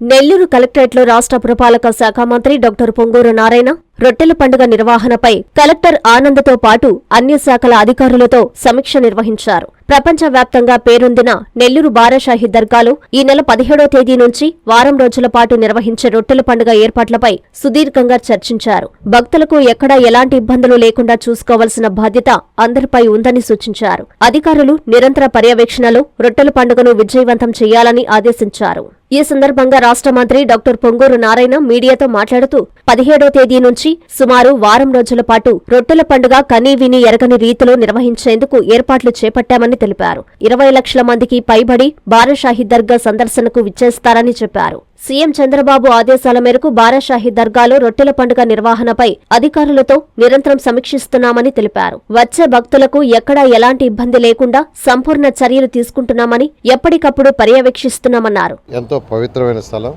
నెల్లూరు కలెక్టరేట్లో రాష్ట్ర పురపాలక శాఖ మంత్రి డాక్టర్ పొంగూరు నారాయణ రొట్టెల పండుగ నిర్వహణపై కలెక్టర్ ఆనంద్తో పాటు అన్ని శాఖల అధికారులతో సమీక్ష నిర్వహించారు. ప్రపంచవ్యాప్తంగా పేరొందిన నెల్లూరు బారాషాహి దర్గాలో ఈ నెల పదిహేడో తేదీ నుంచి వారం రోజుల పాటు నిర్వహించే రొట్టెల పండుగ ఏర్పాట్లపై సుదీర్ఘంగా చర్చించారు. భక్తులకు ఎక్కడా ఎలాంటి ఇబ్బందులు లేకుండా చూసుకోవాల్సిన బాధ్యత అందరిపై ఉందని సూచించారు. అధికారులు నిరంతర పర్యవేక్షణలో రొట్టెల పండుగను విజయవంతం చేయాలని ఆదేశించారు. ఈ సందర్భంగా రాష్ట్ర మంత్రి డాక్టర్ పొంగూరు నారాయణ మీడియాతో మాట్లాడుతూ పదిహేడో తేదీ నుంచి సుమారు వారం రోజుల పాటు రొట్టెల పండుగ కనీ విని ఎరగని రీతిలో నిర్వహించేందుకు ఏర్పాట్లు చేపట్టామని తెలిపారు. ఇరవై లక్షల మందికి పైబడి బారాషాహి దర్గా సందర్శనకు విచ్చేస్తారని చెప్పారు. సీఎం చంద్రబాబు ఆదేశాల మేరకు బారాషాహి దర్గాలో రొట్టెల పండుగ నిర్వహణపై అధికారులతో నిరంతరం సమీక్షిస్తున్నామని తెలిపారు. వచ్చే భక్తులకు ఎక్కడా ఎలాంటి ఇబ్బంది లేకుండా సంపూర్ణ చర్యలు తీసుకుంటున్నామని ఎప్పటికప్పుడు పర్యవేక్షిస్తున్నామన్నారు. ఎంతో పవిత్రమైన స్థలం.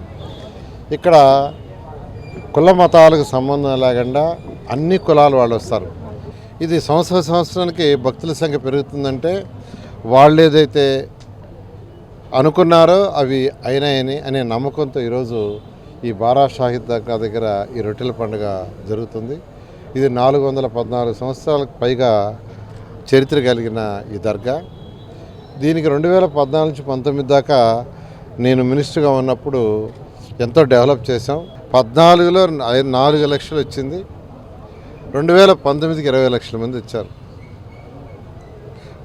ఇక్కడ కుల మతాలకు సంబంధం లేకుండా అన్ని కులాలు వాళ్ళు వస్తారు. ఇది సంవత్సర సంవత్సరానికి భక్తుల సంఖ్య పెరుగుతుందంటే వాళ్ళు ఏదైతే అనుకున్నారో అవి అయినాయని అనే నమ్మకంతో ఈరోజు ఈ బారా షాహిద్ దగ్గర ఈ రొట్టెల పండుగ జరుగుతుంది. ఇది నాలుగు వందల పద్నాలుగు సంవత్సరాలకు పైగా చరిత్ర కలిగిన ఈ దర్గా. దీనికి రెండు వేల పద్నాలుగు నుంచి పంతొమ్మిది దాకా నేను మినిస్టర్గా ఉన్నప్పుడు ఎంతో డెవలప్ చేశాం. పద్నాలుగులో నాలుగు లక్షలు వచ్చింది. రెండు వేల పంతొమ్మిదికి ఇరవై లక్షల మంది వచ్చారు.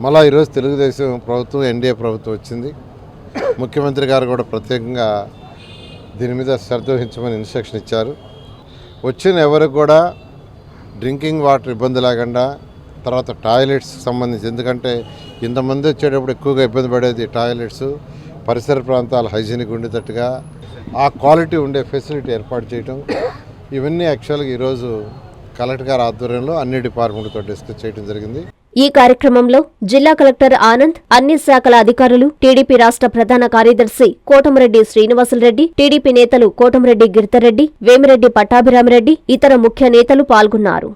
మళ్ళా ఈరోజు తెలుగుదేశం ప్రభుత్వం ఎన్డీఏ ప్రభుత్వం వచ్చింది. ముఖ్యమంత్రి గారు కూడా ప్రత్యేకంగా దీని మీద శ్రద్ధ వహించమని ఇన్స్ట్రక్షన్ ఇచ్చారు. వచ్చిన ఎవరికి కూడా డ్రింకింగ్ వాటర్ ఇబ్బంది లేకుండా తర్వాత టాయిలెట్స్ సంబంధించి ఎందుకంటే ఇంతమంది వచ్చేటప్పుడు ఎక్కువగా ఇబ్బంది పడేది టాయిలెట్స్. పరిసర ప్రాంతాలు హైజీనిక్ ఉండేటట్టుగా ఆ క్వాలిటీ ఉండే ఫెసిలిటీ ఏర్పాటు చేయటం ఇవన్నీ యాక్చువల్గా ఈరోజు కలెక్టర్ గారి ఆధ్వర్యంలో అన్ని డిపార్ట్మెంట్తో డిస్కస్ చేయడం జరిగింది. ఈ కార్యక్రమంలో జిల్లా కలెక్టర్ ఆనంద్ అన్ని శాఖల అధికారులు టీడీపీ రాష్ట్ర ప్రధాన కార్యదర్శి కోటమరెడ్డి శ్రీనివాసులరెడ్డి టీడీపీ నేతలు కోటమరెడ్డి గిరితరెడ్డి వేమిరెడ్డి పట్టాభిరామిరెడ్డి ఇతర ముఖ్య నేతలు పాల్గొన్నారు.